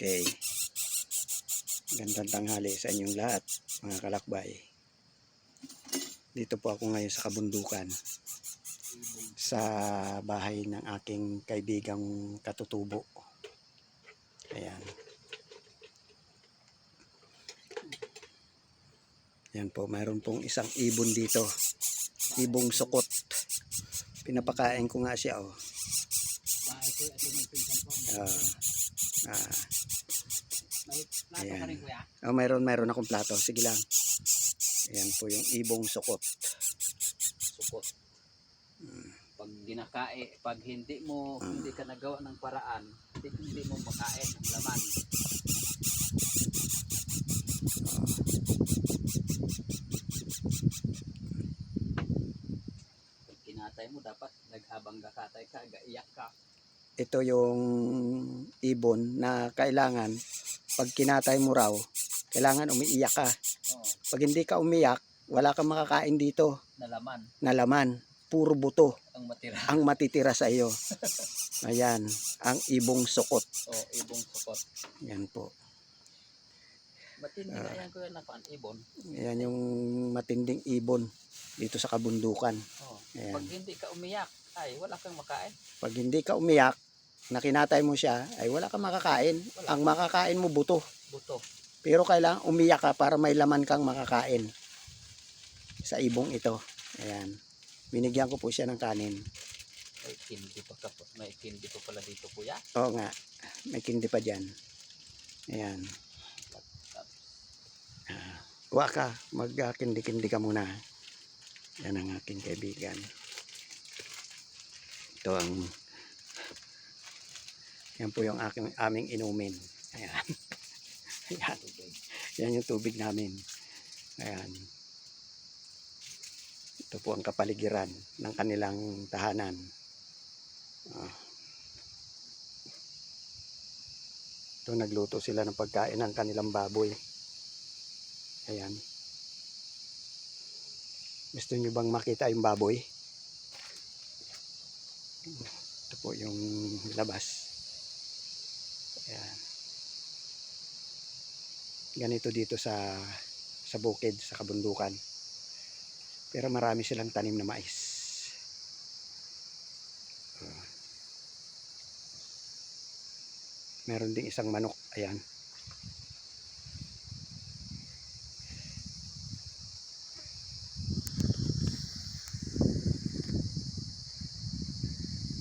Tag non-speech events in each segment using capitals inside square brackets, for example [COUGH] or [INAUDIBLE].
Okay. Gandang tanghali sa inyong lahat, mga kalakbay. Dito po ako ngayon sa kabundukan sa bahay ng aking kaibigang katutubo. Ayan. Yan po, mayroon pong isang ibon dito. Ibong sukot. Pinapakain ko nga siya, oh. Pinsan ko. Ah, ah, May plato Ayan. ka rin kuya. oh, mayroon, mayroon akong plato. Sige lang. Ayan po yung ibong sukot. Sukot. Pag dinakae, pag hindi mo, hindi ka nagawa ng paraan, hindi, hindi mo makain ang laman. Pag kinatay mo, dapat naghabang kakatay ka, gaiyak ka. ito yung ibon na kailangan pag kinatay mo raw, kailangan umiiyak ka. Oh, Pag hindi ka umiyak, wala kang makakain dito na laman na laman. Puro buto ang matira. ang matitira sa iyo. Ayan, ang ibong sukot. O, ibong sukot. Yan po. Matindi na yan kuya na paan ibon. Ayan yung matinding ibon dito sa kabundukan. Oh. Ayan. Pag hindi ka umiyak, ay wala kang makain. Pag hindi ka umiyak, na kinatay mo siya, ay wala kang makakain. Ang makakain mo buto. Buto. Pero kailangan umiyak ka para may laman kang makakain sa ibong ito. Ayan. Binigyan ko po siya ng kanin. May kindi pa may kindi pa pala dito kuya. Oo nga. May kindi pa dyan. Ayan. Ah, Huwa ka. Mag-kindi-kindi ka muna. Yan ang aking kaibigan. Ito ang yan po yung aking aming inumin. Ayan. [LAUGHS] Ayan. Yan yung tubig namin. Ayan. Ito po ang kapaligiran ng kanilang tahanan. Ah. Ito nagluto sila ng pagkain ng kanilang baboy. Ayan. Gusto nyo bang makita yung baboy? Ito po yung labas. Ayan. Ganito dito sa sa bukid, sa kabundukan. Pero marami silang tanim na mais. Ah. Meron ding isang manok. Ayan.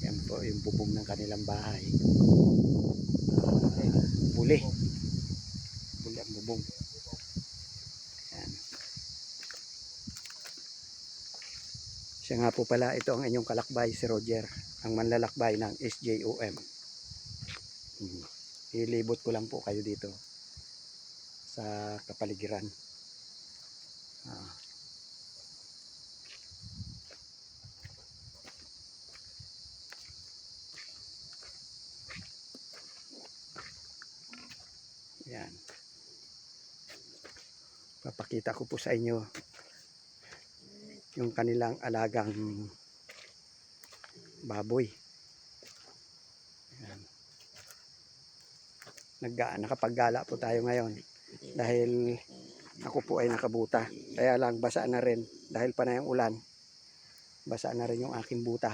Yan po yung bubong ng kanilang bahay. Buli. Buli ang bubong. Yan. Siya nga po pala, ito ang inyong kalakbay, si Roger. Ang manlalakbay ng SJOM. Hmm. Ilibot ko lang po kayo dito sa kapaligiran. Ah. Yan. Papakita ko po sa inyo yung kanilang alagang baboy. Yan. Nagga, nakapaggala po tayo ngayon dahil ako po ay nakabuta. Kaya lang basa na rin dahil pa na yung ulan. Basa na rin yung aking buta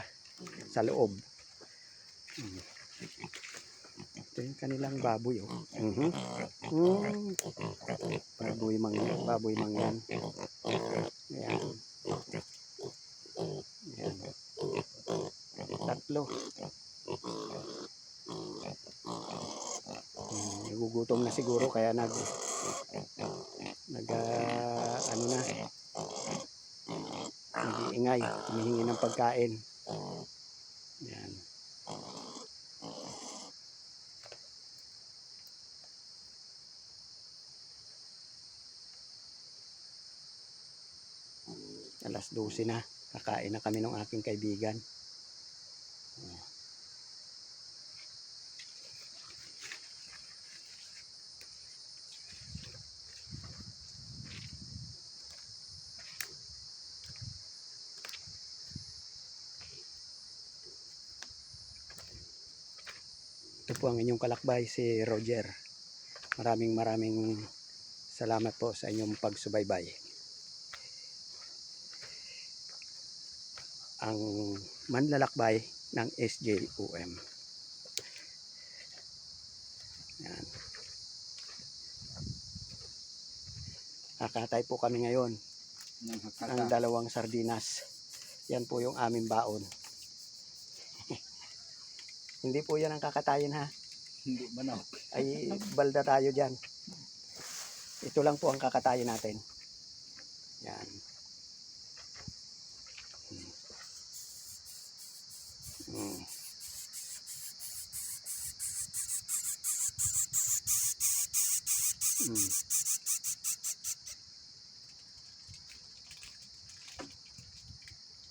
sa loob. Mm. Ito yung kanilang baboy. Oh. Mhm. Mm. Baboy mang baboy mang yan. Ayan. Ayan. Tatlo. Hmm, nagugutom na siguro kaya nag nag ah, ano na nag-iingay, humihingi ng pagkain. Yan. Alas 12 na. Kakain na kami ng aking kaibigan. Ito po ang inyong kalakbay, si Roger. Maraming maraming salamat po sa inyong pagsubaybay. Ang manlalakbay ng SJUM. Yan. Nakatay po kami ngayon ng dalawang sardinas. Yan po yung aming baon. [LAUGHS] Hindi po yan ang kakatayin ha. Hindi manok. Ay balda tayo dyan. Ito lang po ang kakatayin natin. Yan. Hmm. Hmm. Hmm.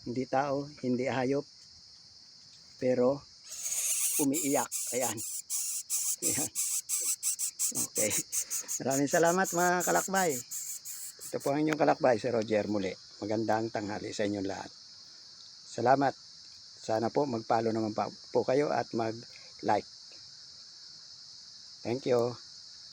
Hindi tao, hindi hayop, pero umiiyak. Ayan. Ayan. Okay. Maraming salamat mga kalakbay. Ito po ang inyong kalakbay, si Roger muli. Magandang tanghali sa inyong lahat. Salamat. Sana po mag-follow naman po kayo at mag-like. Thank you.